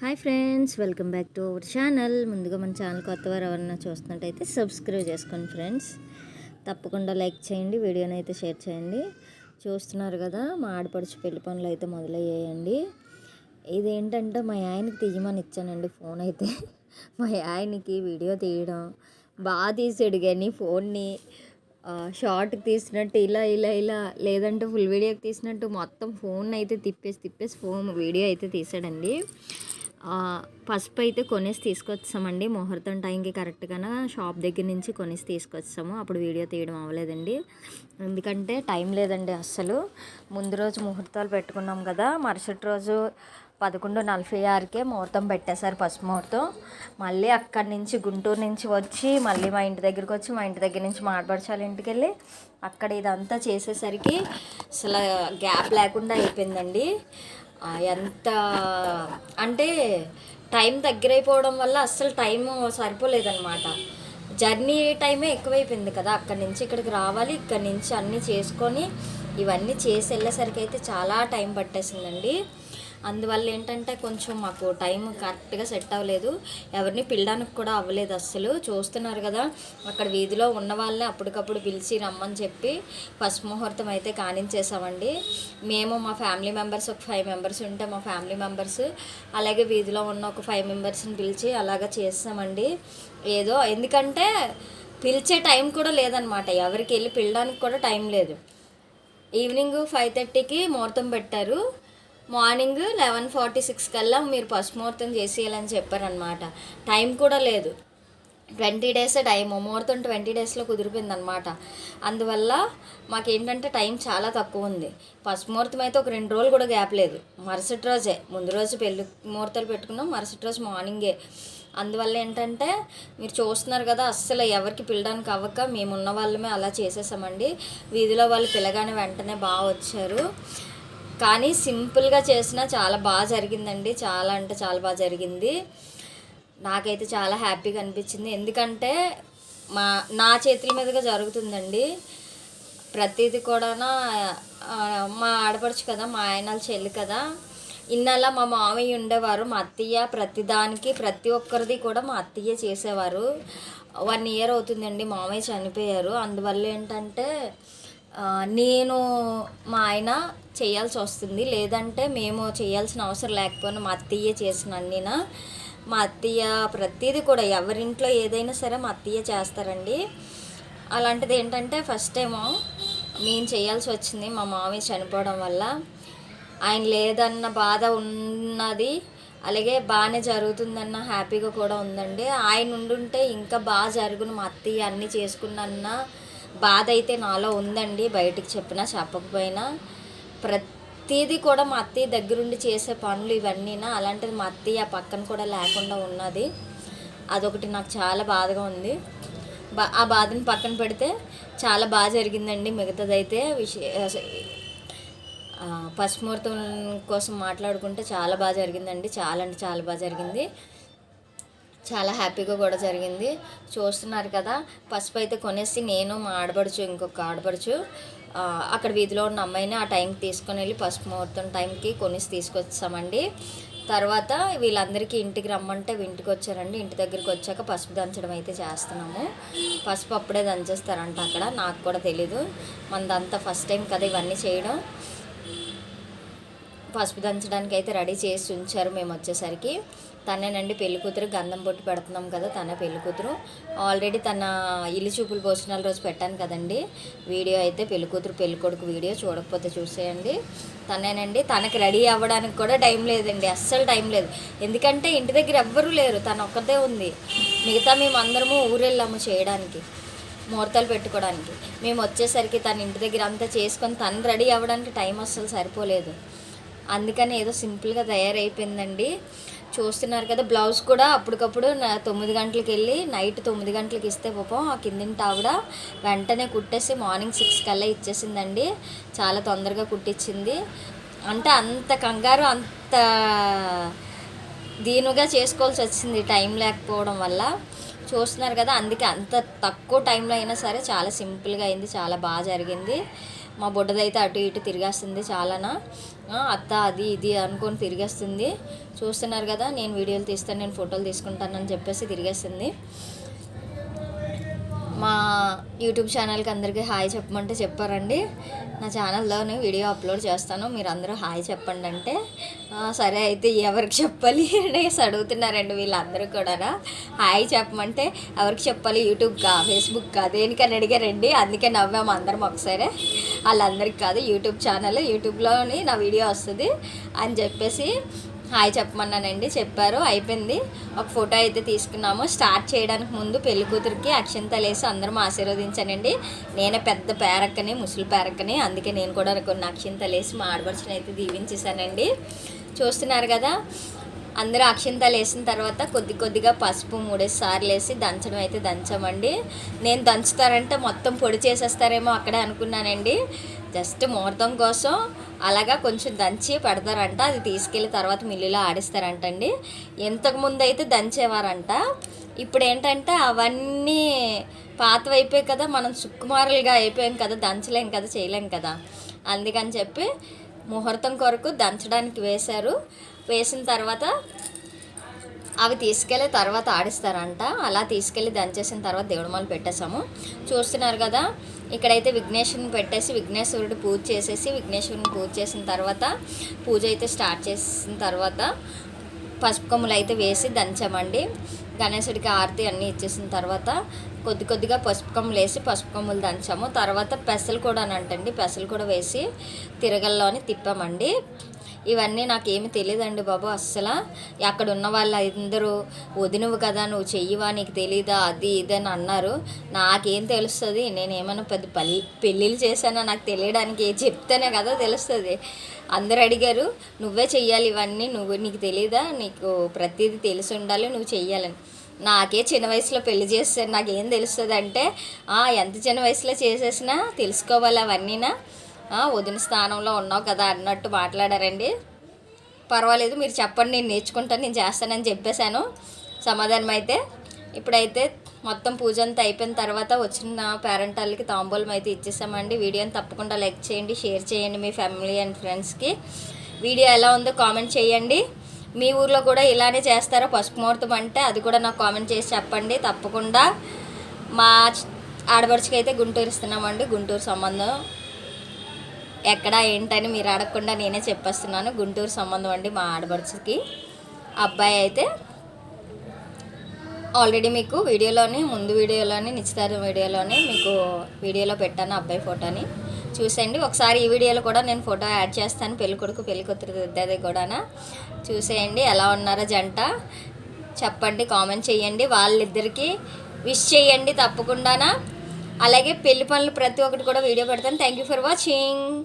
Hi friends welcome back to our channel. ముందుగా మన channel కొత్తవారు ఎవరన్నా చూస్తున్నట్టయితే సబ్స్క్రైబ్ చేసుకోండి ఫ్రెండ్స్. తప్పకుండా లైక్ చేయండి వీడియోని అయితే షేర్ చేయండి. చూస్తున్నారు కదా మా ఆడపడుచు పెళ్ళి పనులు అయితే మొదలయ్యాయండి. ఇదేంటంటే మా ఆయనకి తీయమని ఇచ్చానండి ఫోన్ అయితే. మా ఆయనకి వీడియో తీయడం బాగా తీసాడు కానీ ఫోన్ని షార్ట్కి తీసినట్టు ఇలా ఇలా ఇలా లేదంటే ఫుల్ వీడియోకి తీసినట్టు మొత్తం ఫోన్ అయితే తిప్పేసి తిప్పేసి ఫోన్ వీడియో అయితే తీసాడండి. పసుపు అయితే కొనేసి తీసుకొచ్చామండి. ముహూర్తం టైంకి కరెక్ట్గా షాప్ దగ్గర నుంచి కొనేసి తీసుకొచ్చాము. అప్పుడు వీడియో తీయడం అవ్వలేదండి. ఎందుకంటే టైం లేదండి అస్సలు. ముందు రోజు ముహూర్తాలు పెట్టుకున్నాం కదా. మరుసటి రోజు పదకొండు నలభై ఆరుకే ముహూర్తం పెట్టేశారు పసుపు ముహూర్తం. మళ్ళీ అక్కడి నుంచి గుంటూరు నుంచి వచ్చి మళ్ళీ మా ఇంటి దగ్గరికి వచ్చి మా ఇంటి దగ్గర నుంచి మాట్లాడచాలి ఇంటికి వెళ్ళి అక్కడ ఇదంతా చేసేసరికి అసలు గ్యాప్ లేకుండా అయిపోయిందండి. ఎంత అంటే టైం దగ్గరైపోవడం వల్ల అస్సలు టైం సరిపోలేదన్నమాట. జర్నీ టైమే ఎక్కువైపోయింది కదా అక్కడి నుంచి ఇక్కడికి రావాలి ఇక్కడి నుంచి అన్నీ చేసుకొని ఇవన్నీ చేసి వెళ్ళేసరికి అయితే చాలా టైం పట్టేసిందండి. అందువల్ల ఏంటంటే కొంచెం మాకు టైం కరెక్ట్గా సెట్ అవ్వలేదు. ఎవరిని పిల్లడానికి కూడా అవ్వలేదు అస్సలు. చూస్తున్నారు కదా అక్కడ వీధిలో ఉన్న వాళ్ళని అప్పటికప్పుడు పిలిచి రమ్మని చెప్పి ఫస్ట్ ముహూర్తం అయితే కానించేసామండి మేము మా ఫ్యామిలీ మెంబర్స్ ఒక ఫైవ్ మెంబర్స్ ఉంటే మా ఫ్యామిలీ మెంబర్స్ అలాగే వీధిలో ఉన్న ఒక ఫైవ్ మెంబర్స్ని పిలిచి అలాగ చేసామండి ఏదో ఎందుకంటే పిలిచే టైం కూడా లేదనమాట ఎవరికి వెళ్ళి పిలడానికి కూడా టైం లేదు. ఈవినింగ్ ఫైవ్ థర్టీకి ముహూర్తం పెట్టారు. మార్నింగ్ లెవెన్ ఫార్టీ సిక్స్ కల్లా మీరు పసుముహూర్తం చేసేయాలని చెప్పారనమాట టైం కూడా లేదు. ట్వంటీ డేస్ టైం ముహూర్తం ట్వంటీ డేస్లో కుదిరిపోయింది అనమాట అందువల్ల మాకేంటంటే టైం చాలా తక్కువ ఉంది. పసుపు ముహూర్తం అయితే ఒక రెండు రోజులు కూడా గ్యాప్ లేదు. మరుసటి రోజే. ముందు రోజు పెళ్ళి ముహూర్తాలు పెట్టుకున్నాం. మరుసటి రోజు మార్నింగే. అందువల్ల ఏంటంటే మీరు చూస్తున్నారు కదా అస్సలు ఎవరికి పిల్లడానికి అవ్వక మేము ఉన్న వాళ్ళమే అలా చేసేసామండి. వీధిలో వాళ్ళు పిల్లగానే వెంటనే బాగా వచ్చారు. కానీ సింపుల్గా చేసినా చాలా బాగా జరిగిందండి. చాలా అంటే చాలా బాగా జరిగింది. నాకైతే చాలా హ్యాపీగా అనిపించింది. ఎందుకంటే మా నా చేతుల మీదుగా జరుగుతుందండి. ప్రతిదీ కూడా మా ఆడపడుచు కదా మా ఆయన వాళ్ళ చెల్లి కదా. ఇన్నలా మా మామయ్య ఉండేవారు. మా అత్తయ్య ప్రతిదానికి ప్రతి ఒక్కరిది కూడా మా అత్తయ్య చేసేవారు. వన్ ఇయర్ అవుతుందండి మామయ్య చనిపోయారు. అందువల్ల ఏంటంటే నేను మా ఆయన చేయాల్సి వస్తుంది. లేదంటే మేము చేయాల్సిన అవసరం లేకపోయినా మా అత్తయ్య చేసిన అన్నీనా. మా అత్తయ్య ప్రతిదీ కూడా ఎవరింట్లో ఏదైనా సరే మా అత్తయ్య చేస్తారండి. అలాంటిది ఏంటంటే ఫస్ట్ ఏమో మేము చేయాల్సి వచ్చింది. మా మామయ్య చనిపోవడం వల్ల. ఆయన లేదన్న బాధ ఉన్నది. అలాగే బాగానే జరుగుతుందన్న హ్యాపీగా కూడా ఉందండి. ఆయన ఉండుంటే ఇంకా బాగా జరుగును మా అత్తయ్య అన్నీ చేసుకున్న బాధ అయితే నాలో ఉందండి బయటికి చెప్పినా చెప్పకపోయినా. ప్రతిదీ కూడా మా అత్తయ్య దగ్గరుండి చేసే పనులు ఇవన్నీనా అలాంటిది మా అత్తయ్య ఆ పక్కన కూడా లేకుండా ఉన్నది. అదొకటి నాకు చాలా బాధగా ఉంది. బా ఆ బాధని పక్కన పెడితే చాలా బాగా జరిగిందండి మిగతాదైతే. విషయ ఆ, కోసం మాట్లాడుకుంటే చాలా బాగా జరిగిందండి. చాలా అంటే చాలా బాగా జరిగింది. చాలా హ్యాపీగా కూడా జరిగింది. చూస్తున్నారు కదా పసుపు అయితే కొనేసి నేను మా ఆడపడుచు ఇంకొక ఆడపడుచు అక్కడ వీధిలో ఉన్న అమ్మాయిని ఆ టైంకి తీసుకొని వెళ్ళి పసుపు ముహూర్తం టైంకి కొనేసి తీసుకొచ్చామండి. తర్వాత వీళ్ళందరికీ ఇంటికి రమ్మంటే ఇంటికి వచ్చారండి. ఇంటి దగ్గరికి వచ్చాక పసుపు దంచడం అయితే చేస్తున్నాము. పసుపు అప్పుడే దంచేస్తారంట అక్కడ నాకు కూడా తెలీదు. మనదంతా ఫస్ట్ టైం కదా ఇవన్నీ చేయడం. పసుపు దంచడానికి అయితే రెడీ చేసి ఉంచారు మేము వచ్చేసరికి. తనేనండి పెళ్ళి కూతురు గంధం బొట్టు పెడుతున్నాం కదా తన పెళ్ళి కూతురు. ఆల్రెడీ తన ఇల్లు చూపులు భోజనాల రోజు పెట్టాను కదండి. వీడియో అయితే పెళ్ళి కూతురు పెళ్ళి కొడుకు వీడియో చూడకపోతే చూసేయండి. తనేనండి తనకి రెడీ అవ్వడానికి కూడా టైం లేదండి అస్సలు టైం లేదు. ఎందుకంటే ఇంటి దగ్గర ఎవ్వరూ లేరు తను ఒక్కతే ఉంది. మిగతా మేము అందరము ఊరెళ్ళాము చేయడానికి ముహూర్తాలు పెట్టుకోవడానికి మేము వచ్చేసరికి తన ఇంటి దగ్గర అంతా చేసుకొని తను రెడీ అవ్వడానికి టైం అస్సలు సరిపోలేదు. అందుకని ఏదో సింపుల్గా తయారైపోయిందండి. చూస్తున్నారు కదా బ్లౌజ్ కూడా అప్పటికప్పుడు తొమ్మిది గంటలకు వెళ్ళి నైట్ తొమ్మిది గంటలకు ఇస్తే పాపం ఆ కిందింటి ఆవిడ వెంటనే కుట్టేసి మార్నింగ్ సిక్స్ కల్లా ఇచ్చేసిందండి. చాలా తొందరగా కుట్టించింది అంటే అంత కంగారు అంత దీనుగా చేసుకోవాల్సి వచ్చింది టైం లేకపోవడం వల్ల. చూస్తున్నారు కదా అందుకే అంత తక్కువ టైంలో అయినా సరే చాలా సింపుల్గా అయింది చాలా బాగా జరిగింది. మా బుడ్డదైతే అటు ఇటు తిరిగేస్తుంది చాలానా. అత్త అది ఇది అనుకొని తిరిగేస్తుంది. చూస్తున్నారు కదా నేను వీడియోలు తీస్తాను నేను ఫోటోలు తీసుకుంటానని చెప్పేసి తిరిగేస్తుంది. మా యూట్యూబ్ ఛానల్కి అందరికీ హాయ్ చెప్పమంటే చెప్పారండి. నా ఛానల్లోనే వీడియో అప్లోడ్ చేస్తాను. మీరు అందరూ హాయ్ చెప్పండి అంటే సరే అయితే ఎవరికి చెప్పాలి అనేసి అడుగుతున్నారండి వీళ్ళందరూ కూడా హాయ్ చెప్పమంటే ఎవరికి చెప్పాలి? యూట్యూబ్కా ఫేస్బుక్కా? దేనికని అడిగారండి? అందుకే నవ్వాము అందరం ఒకసారి. వాళ్ళందరికీ కాదు యూట్యూబ్ ఛానల్. యూట్యూబ్లోని నా వీడియో వస్తుంది అని చెప్పేసి హాయ్ చెప్పమన్నానండి చెప్పారు అయిపోయింది. ఒక ఫోటో అయితే తీసుకున్నాము. స్టార్ట్ చేయడానికి ముందు పెళ్ళి కూతురికి అక్షంతలు వేసి అందరం ఆశీర్వదించానండి. నేనే పెద్ద పేరక్కని ముసలి పేరక్కని అందుకే నేను కూడా కొన్ని అక్షంతలు వేసి మా ఆడపడుచుని అయితే దీవించేశానండి. చూస్తున్నారు కదా అందరూ అక్షింతలు వేసిన తర్వాత కొద్ది కొద్దిగా పసుపు మూడేసి సార్లు వేసి దంచడం అయితే దంచామండి. నేను దంచుతారంటే మొత్తం పొడి చేసేస్తారేమో అక్కడే అనుకున్నానండి. జస్ట్ ముహూర్తం కోసం అలాగా కొంచెం దంచి పెడతారంట. అది తీసుకెళ్ళి తర్వాత మిల్లులో ఆడిస్తారంటండి. ఇంతకుముందు అయితే దంచేవారంట. ఇప్పుడు ఏంటంటే అవన్నీ పాతవైపోయాయి కదా మనం సుక్కుమారులుగా అయిపోయాం కదా దంచలేం కదా చేయలేం కదా. అందుకని చెప్పి ముహూర్తం కొరకు దంచడానికి వేశారు. వేసిన తర్వాత అవి తీసుకెళ్ళి తర్వాత ఆడిస్తారంట. అలా తీసుకెళ్ళి దంచేసిన తర్వాత దేవుడుమాలు పెట్టేశాము. చూస్తున్నారు కదా ఇక్కడైతే విఘ్నేశ్వరుని పెట్టేసి విఘ్నేశ్వరుడు పూజ చేసేసి విఘ్నేశ్వరుని పూజ చేసిన తర్వాత పూజ అయితే స్టార్ట్ చేసిన తర్వాత పసుపు కొమ్ములు అయితే వేసి దంచామండి. గణేశుడికి ఆరతి అన్నీ ఇచ్చేసిన తర్వాత కొద్ది కొద్దిగా పసుపు కొమ్ములు వేసి పసుపు కొమ్ములు దంచాము. తర్వాత పెసలు కూడా అంటండి పెసలు కూడా వేసి తిరగల్లోని తిప్పామండి. ఇవన్నీ నాకేమి తెలియదండి బాబు అస్సలు. అక్కడ ఉన్న వాళ్ళు అందరూ వదినవు కదా నువ్వు చెయ్యవా నీకు తెలీదా అది ఇది అని అన్నారు. నాకేం తెలుస్తుంది నేను ఏమైనా పెద్ద పల్లి పెళ్ళిళ్ళు చేశానా నాకు తెలియడానికి చెప్తేనే కదా తెలుస్తుంది. అందరు అడిగారు నువ్వే చెయ్యాలి ఇవన్నీ నువ్వు నీకు తెలీదా నీకు ప్రతిదీ తెలిసి ఉండాలి నువ్వు చెయ్యాలని నాకే చిన్న వయసులో పెళ్ళి చేస్తారు నాకేం తెలుస్తుంది అంటే ఎంత చిన్న వయసులో చేసేసినా తెలుసుకోవాలి అవన్నీనా? వదిన స్థానంలో ఉన్నావు కదా అన్నట్టు మాట్లాడారండి. పర్వాలేదు మీరు చెప్పండి నేను నేర్చుకుంటాను నేను చేస్తానని చెప్పేశాను. సమాధానం అయితే ఇప్పుడైతే మొత్తం పూజ అంతా అయిపోయిన తర్వాత వచ్చిన పేరెంట్ వాళ్ళకి తాంబూలం అయితే ఇచ్చేసామండి. వీడియోని తప్పకుండా లైక్ చేయండి షేర్ చేయండి మీ ఫ్యామిలీ అండ్ ఫ్రెండ్స్కి. వీడియో ఎలా ఉందో కామెంట్ చేయండి. మీ ఊర్లో కూడా ఇలానే చేస్తారో? పసుపు ముహూర్తం అంటే అది కూడా నాకు కామెంట్ చేసి చెప్పండి. తప్పకుండా మా ఆడపడుచుకైతే గుంటూరు ఇస్తున్నామండి గుంటూరు సంబంధం. ఎక్కడ ఏంటని మీరు అడగకుండా నేనే చెప్పేస్తున్నాను. గుంటూరు సంబంధం అండి మా ఆడపడుచుకి. అబ్బాయి అయితే ఆల్రెడీ మీకు వీడియోలోని ముందు వీడియోలోని నిశ్చితార్థం వీడియోలోనే మీకు వీడియోలో పెట్టాను అబ్బాయి ఫోటోని. చూసేయండి. ఒకసారి ఈ వీడియోలో కూడా నేను ఫోటో యాడ్ చేస్తాను. పెళ్ళి కొడుకు పెళ్ళి కూతురు ఇద్దరిది కూడా చూసేయండి. ఎలా ఉన్నారో జంట. చెప్పండి కామెంట్ చేయండి. వాళ్ళిద్దరికీ విష్ చేయండి తప్పకుండానా. అలాగే పెళ్ళి పనులు ప్రతి ఒక్కటి కూడా వీడియో పెడతాను. Thank you for watching